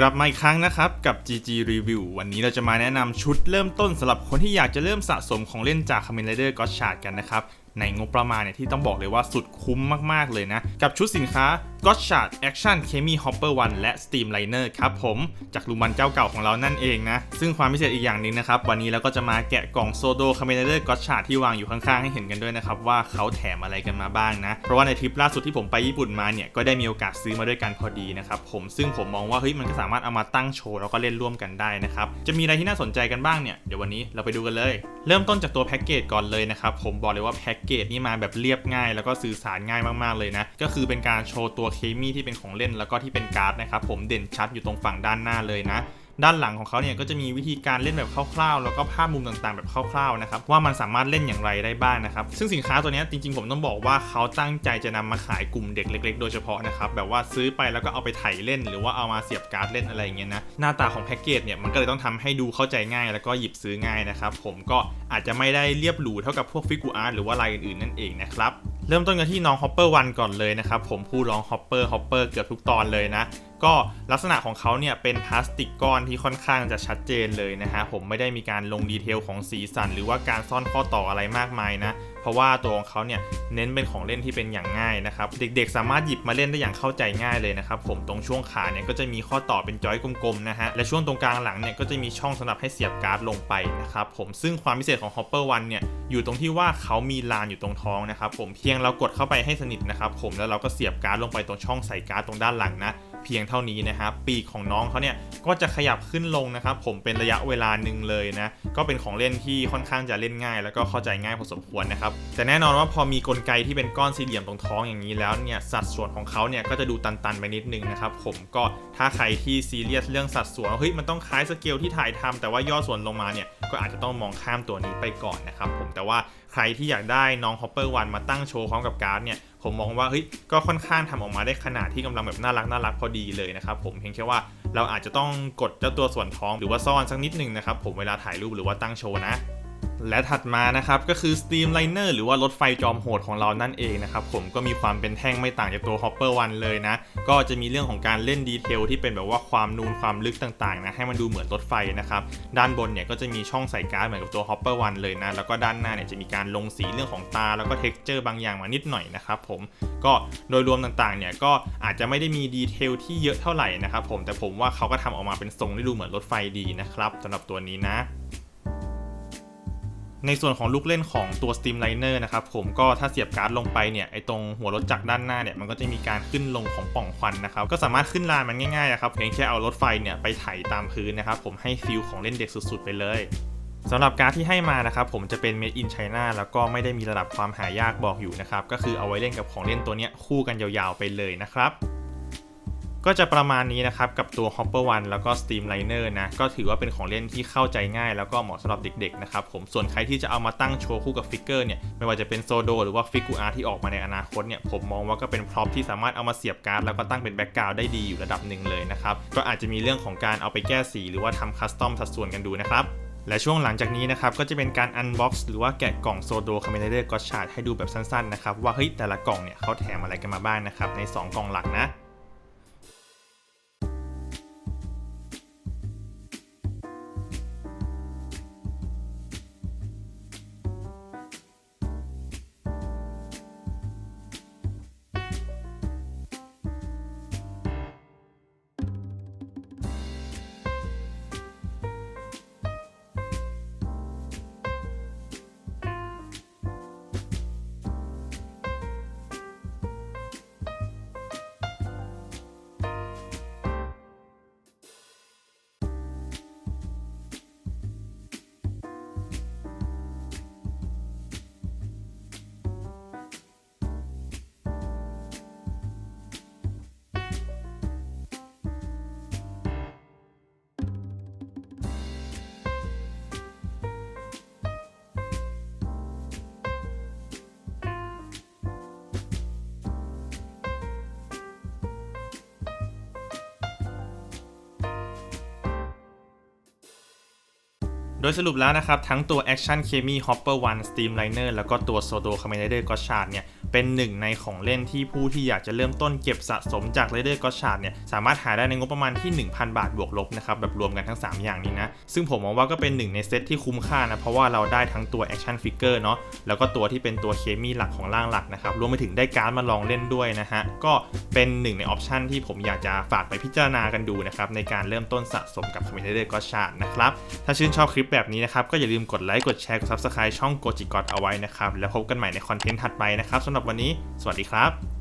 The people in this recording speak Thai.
กลับมาอีกครั้งนะครับกับ GG Review วันนี้เราจะมาแนะนำชุดเริ่มต้นสำหรับคนที่อยากจะเริ่มสะสมของเล่นจาก Kamen Rider God Shard กันนะครับ ในงบประมาณเนี่ยที่ต้องบอกเลยว่าสุดคุ้มมากๆเลยนะ กับชุดสินค้า God Shard Action Kemi Hopper 1 และ Steam Liner ครับผมจากลุมันเจ้าเก่าของเรานั่นเองนะ ซึ่งความพิเศษอีกอย่างหนึ่งนะครับ วันนี้เราก็จะมาแกะกล่องโซโด Kamen Rider God Shard ที่วางอยู่ข้างๆ ให้เห็นกันด้วยนะครับ ว่าเขาแถมอะไรกันมาบ้างนะ เพราะว่าในทริปล่าสุดที่ผมไปญี่ปุ่นมาเนี่ย ก็ได้มีโอกาสซื้อมาด้วยกันพอดีนะครับผมซึ่งผมมองว่าเฮ้ยมันก็สามารถเอามาตั้งโชว์แล้วก็เล่นร่วมกันได้นะครับจะมีอะไรที่น่าสนใจกันบ้างเนี่ยเดี๋ยววันนี้เราไปดูกันเลย เริ่มต้นจากตัวแพ็กเกจก่อนเลยนะครับผมบอกเลยว่าแพ็กเกจนี่มาแบบเรียบง่าย แล้วก็สื่อสารง่ายมากๆเลยนะก็คือเป็นการโชว์ตัวเคมีที่เป็นของเล่นแล้วก็ที่เป็นการ์ดนะครับผมเด่นชัดอยู่ตรงฝั่งด้านหน้าเลยนะด้านหลังของเขาเนี่ยก็จะมีวิธีการเล่นแบบคร่าวๆ แล้วก็ภาพมุมต่างๆ แบบคร่าวๆนะครับว่ามันสามารถเล่นอย่างไรได้บ้างนะครับ ซึ่งสินค้าตัวนี้จริงๆผมต้องบอกว่าเขาตั้งใจจะนำมาขายกลุ่มเด็กเล็ก ๆ โดยเฉพาะนะครับแบบว่าซื้อไปแล้วก็เอาไปไถเล่น หรือว่าเอามาเสียบการ์ดเล่นอะไรอย่างเงี้ยนะหน้าตาของแพ็กเกจเนี่ยมันก็เลยต้องทำให้ดูเข้าใจง่าย แล้วก็หยิบซื้อง่ายนะครับผมก็อาจจะไม่ได้เรียบหรูเท่ากับพวกฟิกูอาร์ตหรือว่าลายอื่นๆนั่นเองนะครับ เริ่มต้นกันที่น้องฮอปเปอร์วันก่อนเลยนะครับผมผู้ร้องฮอปเปอร์ฮอปเปอร์เกือบทุกตอนเลยนะ ก็ลักษณะของเขาเนี่ยเป็นพลาสติกก้อนที่ค่อนข้างจะชัดเจนเลยนะฮะผมไม่ได้มีการลงดีเทลของสีสัน หรือว่าการซ่อนข้อต่ออะไรมากมายนะเพราะว่าตัวของเขาเนี่ยเน้นเป็นของเล่นที่เป็นอย่างง่ายนะครับเด็กๆ สามารถหยิบมาเล่นได้อย่างเข้าใจง่ายเลยนะครับผมตรงช่วงขาเนี่ยก็จะมีข้อต่อเป็นจอยกลมๆนะฮะและช่วงตรงกลางหลังเนี่ยก็จะมีช่องสำหรับให้เสียบการ์ดลงไปนะครับผมซึ่งความพิเศษของ Hopper One เนี่ยอยู่ตรงที่ว่าเขามีลานอยู่ตรงท้องนะครับผมเพียงเรากดเข้าไปให้สนิทนะครับผมแล้วเราก็เสียบการ์ดลงไปตรงช่องใส่การ์ดตรงด้านหลังนะ พียงเท่านี้นะครับปีกของน้องเขาเนี่ยก็จะขยับขึ้นลงนะครับผมเป็นระยะเวลาหนึ่งเลยนะก็เป็นของเล่นที่ค่อนข้างจะเล่นง่าย แล้วก็เข้าใจง่ายพอสมควรนะครับแต่แน่นอนว่าพอมีกลไกที่เป็นก้อนสี่เหลี่ยมตรงท้องอย่างนี้แล้วเนี่ยสัดส่วนของเขาเนี่ยก็จะดูตันๆไปนิดนึงนะครับผมก็ถ้าใครที่ซีเรียสเรื่องสัดส่วนเฮ้ยมันต้องคล้ายสเกลที่ถ่ายทำแต่ว่าย่อส่วนลงมาเนี่ยก็อาจจะต้องมองข้ามตัวนี้ไปก่อนนะครับผมแต่ว่า รที่อยากได้น้องฮอปเปอร์วันมาตั้งโชว์พร้อมกับการ์ดเนี่ยผมมองว่าเฮ้ยก็ค่อนข้างทำออกมาได้ขนาดที่กำลังแบบน่ารักน่ารักพอดีเลยนะครับผมเพียงแค่ว่าเราอาจจะต้องกดเจ้าตัวส่วนท้องหรือว่าซ่อนสักนิดนึงนะครับผมเวลาถ่ายรูปหรือว่าตั้งโชว์นะ และถัดมานะครับก็คือ Steam Liner หรือว่ารถไฟจอมโหดของเรานั่นเองนะครับผมก็มีความเป็นแท่งไม่ต่างจากตัว Hopper One เลยนะ ก็จะมีเรื่องของการเล่นดีเทลที่เป็นแบบว่าความนูนความลึกต่างๆนะให้มันดูเหมือนรถไฟนะครับ ด้านบนเนี่ยก็จะมีช่องใส่การ์ดเหมือนกับตัว Hopper One เลยนะ แล้วก็ด้านหน้าเนี่ยจะมีการลงสีเรื่องของตา แล้วก็ texture บางอย่างมานิดหน่อยนะครับผมก็โดยรวมต่างๆเนี่ยก็อาจจะไม่ได้มีดีเทลที่เยอะเท่าไหร่นะครับผมแต่ผมว่าเขาก็ทำออกมาเป็นทรงที่ดูเหมือนรถไฟดีนะครับสำหรับตัวนี้นะ ในส่วนของลูกเล่นของตัว Steam Liner นะครับผมก็ถ้าเสียบการ์ดลงไปเนี่ยไอตรงหัวรถจักรด้านหน้าเนี่ยมันก็จะมีการขึ้นลงของป่องควันนะครับก็สามารถขึ้นลานมันง่ายๆนะครับเพียงแค่เอารถไฟเนี่ยไปไถตามพื้นนะครับผมให้ฟิลของเล่นเด็กสุดๆ ไปเลยสำหรับการ์ดที่ให้มานะครับผมจะเป็น Made in China แล้วก็ไม่ได้มีระดับความหายากบอกอยู่นะครับก็คือเอาไว้เล่นกับของเล่นตัวเนี้ยคู่กันยาวๆไปเลยนะครับ ก็จะประมาณนี้นะครับ กับตัว Hopper One แล้วก็ Steam Liner นะ ก็ถือว่าเป็นของเล่นที่เข้าใจง่าย แล้วก็เหมาะสำหรับเด็กๆนะครับผมส่วนใครที่จะเอามาตั้งโชว์คู่กับฟิกเกอร์เนี่ย ไม่ว่าจะเป็นโซโดหรือว่าฟิกูอาร์ที่ออกมาในอนาคตเนี่ย ผมมองว่าก็เป็นพร็อพที่สามารถเอามาเสียบการ์ดแล้วก็ตั้งเป็นแบ็กกราวด์ได้ดีอยู่ระดับหนึ่งเลยนะครับก็อาจจะมีเรื่องของการเอาไปแก้สี หรือว่าทำคัสตอมสัดส่วนกันดูนะครับและช่วงหลังจากนี้นะครับ ก็จะเป็นการอันบ็อกซ์หรือว่าแกะกล่องโซโดคาเมเนเดอร์ก็ชาร์ดให้ดูแบบสั้นๆนะครับ ว่าเฮ้ยแต่ละกล่องเนี่ยเขาแถมอะไรกันมาบ้างนะครับ ใน 2 กล่องหลักนะ โดยสรุปแล้วนะครับ ทั้งตัว Action Kemi Hopper One Steam Liner แล้วก็ตัว Sodo Kamen Rider g o Shard เนี่ย เป็นหนึ่งในของเล่นที่ผู้ที่อยากจะเริ่มต้นเก็บสะสมจาก Raider God Shard เนี่ยสามารถหาได้ในงบประมาณที่ 1,000 บาทบวกลบนะครับแบบรวมกันทั้ง 3 อย่างนี้นะ ซึ่งผมมองว่าก็เป็นหนึ่งในเซตที่คุ้มค่านะ เพราะว่าเราได้ทั้งตัว Action Figure เนาะแล้วก็ตัวที่เป็นตัวเคมีหลักของร่างหลักนะครับรวมไปถึงได้การ์ดมาลองเล่นด้วยนะฮะก็เป็นหนึ่งในออปชันที่ผมอยากจะฝากไปพิจารณากันดูนะครับในการเริ่มต้นสะสมกับ Kamen Rider God Shard นะครับถ้าชื่นชอบคลิปแบบนี้นะครับก็อย่าลืมกดไลค์กดแชร์กด Subscribe ช่อง Goji God เอาไว้นะครับแล้วพบกันใหม่ในคอนเทนต์ถัดไปนะครับสำหรับวันนี้ สวัสดีครับ